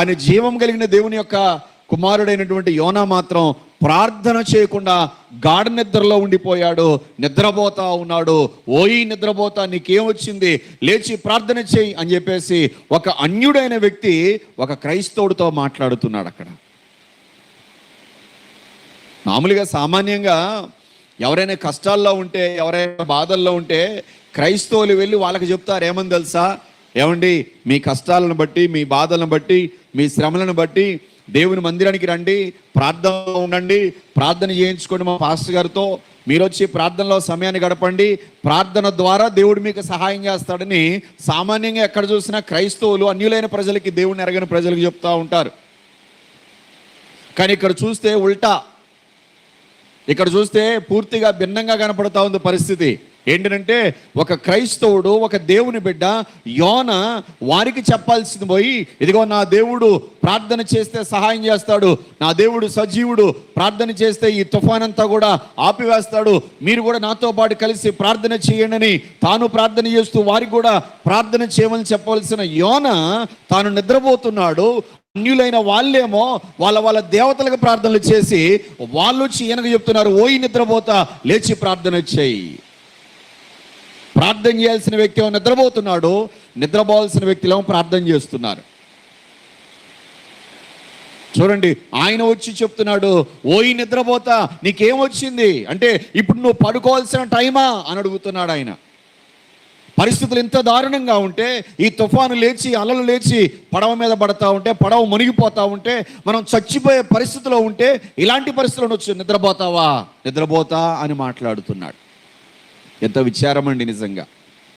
ఆయన జీవం కలిగిన దేవుని యొక్క కుమారుడైనటువంటి యోనా మాత్రం ప్రార్థన చేయకుండా గాఢ నిద్రలో ఉండిపోయాడు. నిద్రపోతా ఉన్నాడు. ఓయి నిద్రపోతా నీకేమొచ్చింది? లేచి ప్రార్థన చేయి అని చెప్పేసి ఒక అన్యుడైన వ్యక్తి ఒక క్రైస్తవుడితో మాట్లాడుతున్నాడు అక్కడ. మామూలుగా సామాన్యంగా ఎవరైనా కష్టాల్లో ఉంటే ఎవరైనా బాధల్లో ఉంటే క్రైస్తవులు వెళ్ళి వాళ్ళకి చెప్తారు ఏమని తెలుసా? ఏమండి? మీ కష్టాలను బట్టి మీ బాధలను బట్టి మీ శ్రమలను బట్టి దేవుని మందిరానికి రండి ప్రార్థనలో ఉండండి ప్రార్థన చేయించుకోండి మా పాస్టర్ గారితో. మీరు వచ్చి ప్రార్థనలో సమయాన్ని గడపండి. ప్రార్థన ద్వారా దేవుడు మీకు సహాయం చేస్తాడని సామాన్యంగా ఎక్కడ చూసినా క్రైస్తవులు అన్యులైన ప్రజలకి దేవుని ఎరగని ప్రజలకు చెప్తూ ఉంటారు. కానీ ఇక్కడ చూస్తే ఉల్టా. ఇక్కడ చూస్తే పూర్తిగా భిన్నంగా కనపడతా ఉంది పరిస్థితి. ఏంటంటే ఒక క్రైస్తవుడు ఒక దేవుని బిడ్డ యోన వారికి చెప్పాల్సింది పోయి ఇదిగో నా దేవుడు ప్రార్థన చేస్తే సహాయం చేస్తాడు నా దేవుడు సజీవుడు ప్రార్థన చేస్తే ఈ తుఫాన్ అంతా కూడా ఆపివేస్తాడు మీరు కూడా నాతో పాటు కలిసి ప్రార్థన చేయండి తాను ప్రార్థన చేస్తూ వారికి కూడా ప్రార్థన చేయమని చెప్పవలసిన యోన తాను నిద్రపోతున్నాడు అన్యులైన వాళ్ళేమో వాళ్ళ వాళ్ళ దేవతలకు ప్రార్థనలు చేసి వాళ్ళు వచ్చి ఈయనకు చెప్తున్నారు ఓయి నిద్రపోతా లేచి ప్రార్థన చేయి. ప్రార్థన చేయాల్సిన వ్యక్తి ఏమో నిద్రపోతున్నాడు నిద్రపోవాల్సిన వ్యక్తులేమో ప్రార్థన చేస్తున్నారు. చూడండి ఆయన వచ్చి చెప్తున్నాడు ఓయి నిద్రపోతా నీకేమొచ్చింది అంటే ఇప్పుడు నువ్వు పడుకోవాల్సిన టైమా? అని అడుగుతున్నాడు ఆయన. పరిస్థితులు ఇంత దారుణంగా ఉంటే ఈ తుఫాను లేచి అలలు లేచి పడవ మీద పడతా ఉంటే పడవ మునిగిపోతా ఉంటే మనం చచ్చిపోయే పరిస్థితిలో ఉంటే ఇలాంటి పరిస్థితులు వచ్చి నిద్రపోతావా? నిద్రపోతా అని మాట్లాడుతున్నాడు. ఎంత విచారం అండి నిజంగా.